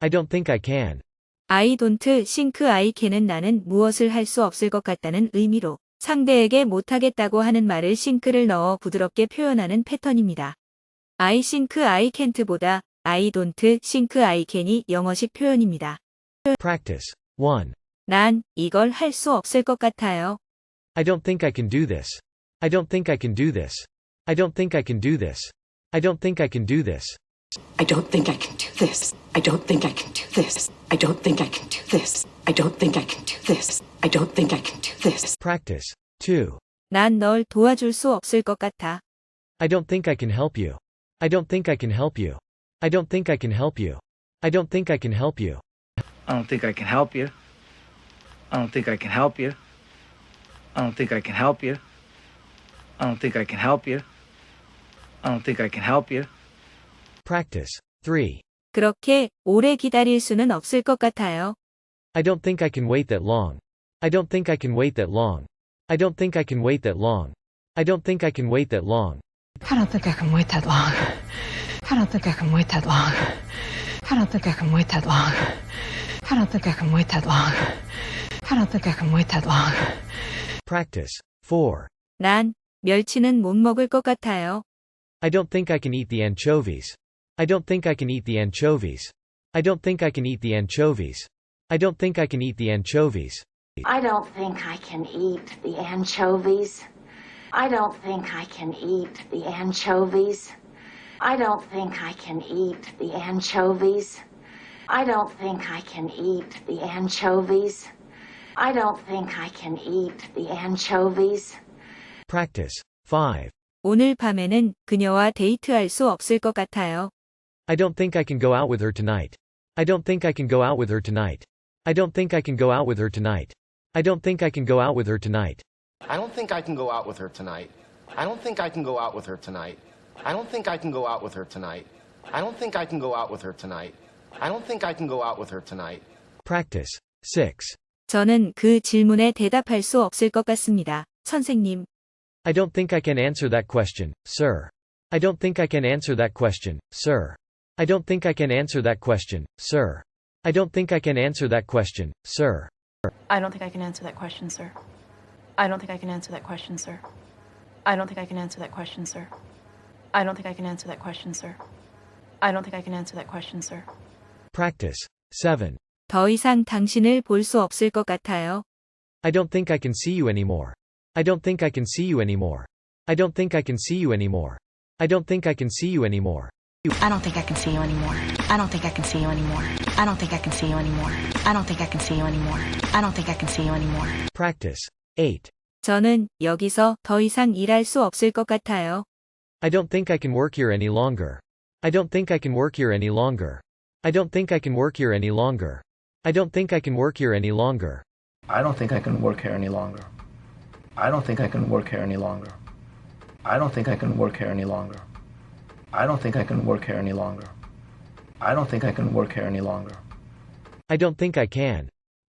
I don't think I can. I don't think I can은 나는 무엇을 할 수 없을 것 같다는 의미로 상대에게 못하겠다고 하는 말을 sink를 넣어 부드럽게 표현하는 패턴입니다. I think I can't보다 I don't think I can이 영어식 표현입니다. Practice. 1. 난 이걸 할 수 없을 것 같아요. I don't think I can do this. I don't think I can do this. I don't think I can do this. I don't think I can do this. I don't think I can do this. I don't think I can do this. I don't think I can do this. I don't think I can do this. I don't think I can do this. Practice. 2. 난 널 도와줄 수 없을 것 같아. I don't think I can help you. I don't think I can help you. I don't think I can help you. I don't think I can help you. I don't think I can help you. I don't think I can help you. I don't think I can help you. I don't think I can help you. I don't think I can help you. Practice. 3. 그렇게 오래 기다릴 수는 없을 것 같아요. I don't think I can wait that long. I don't think I can wait that long. I don't think I can wait that long. I don't think I can wait that long. I don't think I can wait that long. I don't think I can wait that long. I don't think I can wait that long. I don't think I can wait that long. I don't think I can wait that long. Practice. 4. 난 멸치는 못 먹을 것 같아요. I don't think I can eat the anchovies. I don't think I can eat the anchovies. I don't think I can eat the anchovies. I don't think I can eat the anchovies. I don't think I can eat the anchovies. I don't think I can eat the anchovies. I don't think I can eat the anchovies. I don't think I can eat the anchovies. I don't think I can eat the anchovies. Practice. 5. 오늘 밤에는 그녀와 데이트할 수 없을 것 같아요. I don't think I can go out with her tonight. I don't think I can go out with her tonight. I don't think I can go out with her tonight. I don't think I can go out with her tonight. I don't think I can go out with her tonight. I don't think I can go out with her tonight. I don't think I can go out with her tonight. I don't think I can go out with her tonight. I don't think I can go out with her tonight. Practice. 6. 저는 그 질문에 대답할 수 없을 것 같습니다. 선생님, I don't think I can answer that question, sir. I don't think I can answer that question, sir. I don't think I can answer that question, sir. I don't think I can answer that question, sir. I don't think I can answer that question, sir. I don't think I can answer that question, sir. I don't think I can answer that question, sir. I don't think I can answer that question, sir. I don't think I can answer that question, sir. Practice. 7. 더 이상 당신을 볼 수 없을 것 같아요. I don't think I can see you anymore. I don't think I can see you anymore. I don't think I can see you anymore. I don't think I can see you anymore. I don't think I can see you anymore. I don't think I can see you anymore. I don't think I can see you anymore. I don't think I can see you anymore. I don't think I can see you anymore. Practice. 8. 저는 여기서 더 이상 일할 수 없을 것 같아요. I don't think I can work here any longer. I don't think I can work here any longer. I don't think I can work here any longer. I don't think I can work here any longer. I don't think I can work here any longer. I don't think I can work here any longer. I don't think I can work here any longer. I don't think I can work here any longer. I don't think I can work here any longer. I don't think I can.